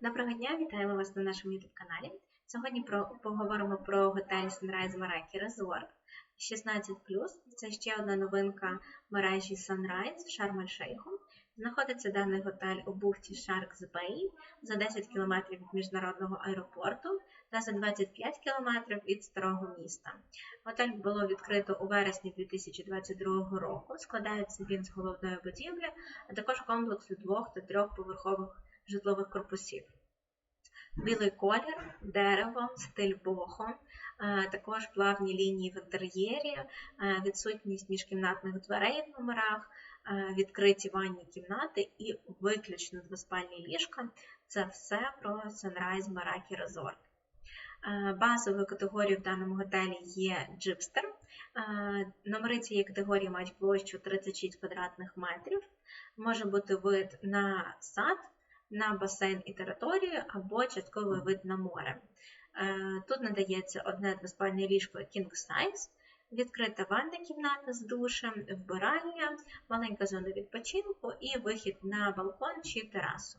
Доброго дня, вітаємо вас на нашому youtube каналі. Сьогодні про, поговоримо про готель Sunrise Maraki Resort 16. Це ще одна новинка мережі Sunrise в Шарм-Ель-Шейху. Знаходиться даний готель у бухті Sharks Bay за 10 км від міжнародного аеропорту та за 25 км від старого міста. Готель було відкрито у вересні 2022 року. Складається він з головної будівлі, а також комплексу двох та трьохповерхових житлових корпусів. Білий колір, дерево, стиль бохо, також плавні лінії в інтер'єрі, відсутність міжкімнатних дверей в номерах, відкриті ванні кімнати і виключно двоспальні ліжка. Це все про Sunrise Maraki Resort. Базовою категорією в даному готелі є джипстер. Номери цієї категорії мають площу 36 квадратних метрів. Може бути вид на сад на басейн і територію або частковий вид на море. Е, тут надається одне двоспальне ліжко King Size, відкрита ванна кімната з душем, вбиральня, маленька зона відпочинку і вихід на балкон чи терасу.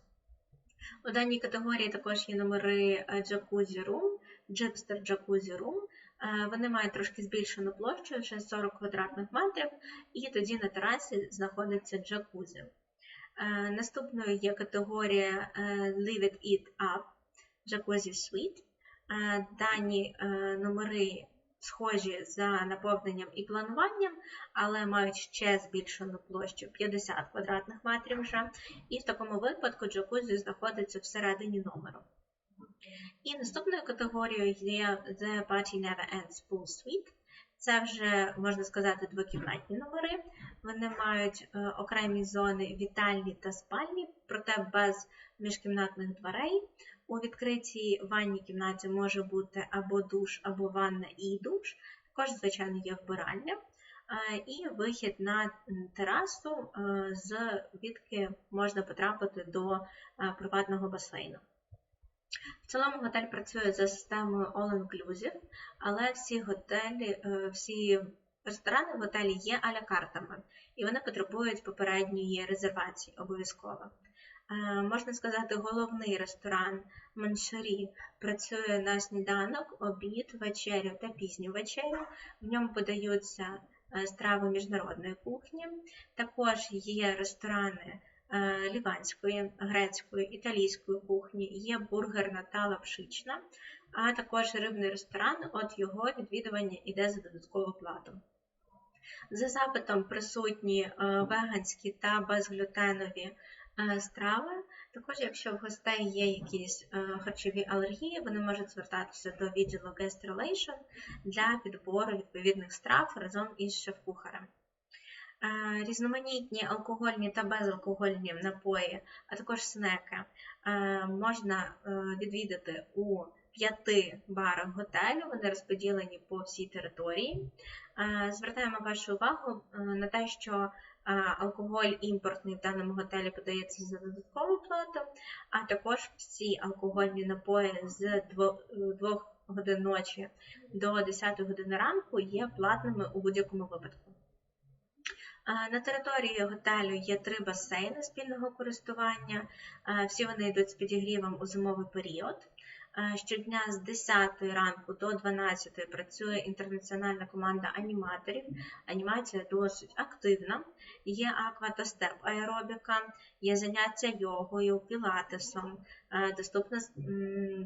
У даній категорії також є номери Jacuzzi Room, Gypster Jacuzzi Room. Вони мають трошки збільшену площу, вже 40 квадратних метрів, і тоді на терасі знаходиться джакузі. Е, наступною є категорія е, Leave It It Up Jacuzzi Suite. Е, дані номери схожі за наповненням і плануванням, але мають ще збільшену площу 50 квадратних метрів вже. І в такому випадку джакузі знаходиться всередині номеру. І наступною категорією є The Party Never Ends Pool Suite. Це вже, можна сказати, двокімнатні номери. Вони мають е, окремі зони вітальні та спальні, проте без міжкімнатних дверей. У відкритій ванній кімнаті може бути або душ, або ванна і душ. Також, звичайно, є вбирання. Е, і вихід на терасу, е, звідки можна потрапити до приватного басейну. В цілому готель працює за системою All-Inclusive, але всі готелі, е, всі ресторани в готелі є аля картами, і вони потребують попередньої резервації обов'язково. Е, можна сказати, головний ресторан Маншарі працює на сніданок, обід, вечерю та пізню вечерю. В ньому подаються е, страви міжнародної кухні. Також є ресторани ліванської, грецької, італійської кухні, є бургерна та лапшична, а також рибний ресторан, от його відвідування йде за додаткову плату. За запитом присутні е, веганські та безглютенові е, страви. Також, якщо в гостей є якісь харчові алергії, вони можуть звертатися до відділу Guest Relation для підбору відповідних страв разом із шеф-кухарем. Е, різноманітні алкогольні та безалкогольні напої, а також снеки е, можна е, відвідати у п'яти барах готелю, вони розподілені по всій території. Звертаємо вашу увагу на те, що алкоголь імпортний в даному готелі подається за додаткову плату, а також всі алкогольні напої з 2 годин ночі до 10 години ранку є платними у будь-якому випадку. На території готелю є три басейни спільного користування. Всі вони йдуть з підігрівом у зимовий період. Щодня з 10 ранку до 12 працює інтернаціональна команда аніматорів. Анімація досить активна. Є аква та степ аеробіка, є заняття йогою, пілатесом, доступна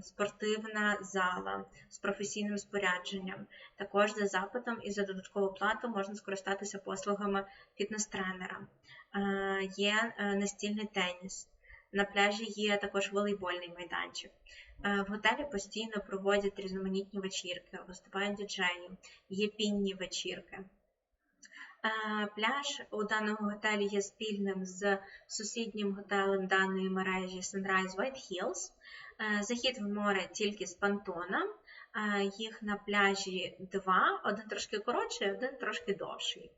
спортивна зала з професійним спорядженням. Також за запитом і за додаткову плату можна скористатися послугами фітнес-тренера. Є е, настільний теніс. На пляжі є також волейбольний майданчик. Е, в готелі постійно проводять різноманітні вечірки, виступають діджеї, є пінні вечірки. Е, пляж у даному готелі є спільним з сусіднім готелем даної мережі Sunrise White Hills. Е, захід в море тільки з понтона. Їх на пляжі два, один трошки коротший, один трошки довший.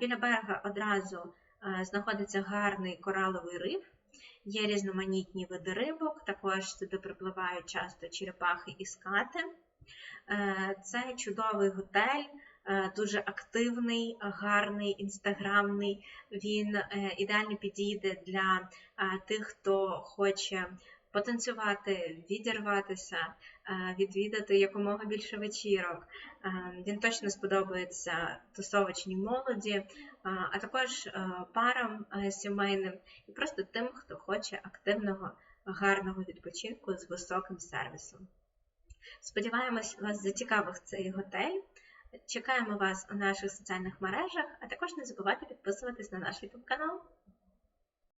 Біля берега одразу знаходиться гарний кораловий риф. Є різноманітні види рибок, також сюди припливають часто черепахи і скати. Е, це чудовий готель, е, дуже активний, гарний, інстаграмний. Він е, ідеально підійде для тих, хто хоче потанцювати, відірватися, е, відвідати якомога більше вечірок. Е, Він точно сподобається тусовочній молоді, е, а також парам сімейним і просто тим, хто хоче активного, гарного відпочинку з високим сервісом. Сподіваємось, вас зацікавив цей готель. Чекаємо вас у наших соціальних мережах, а також не забувайте підписуватись на наш YouTube канал.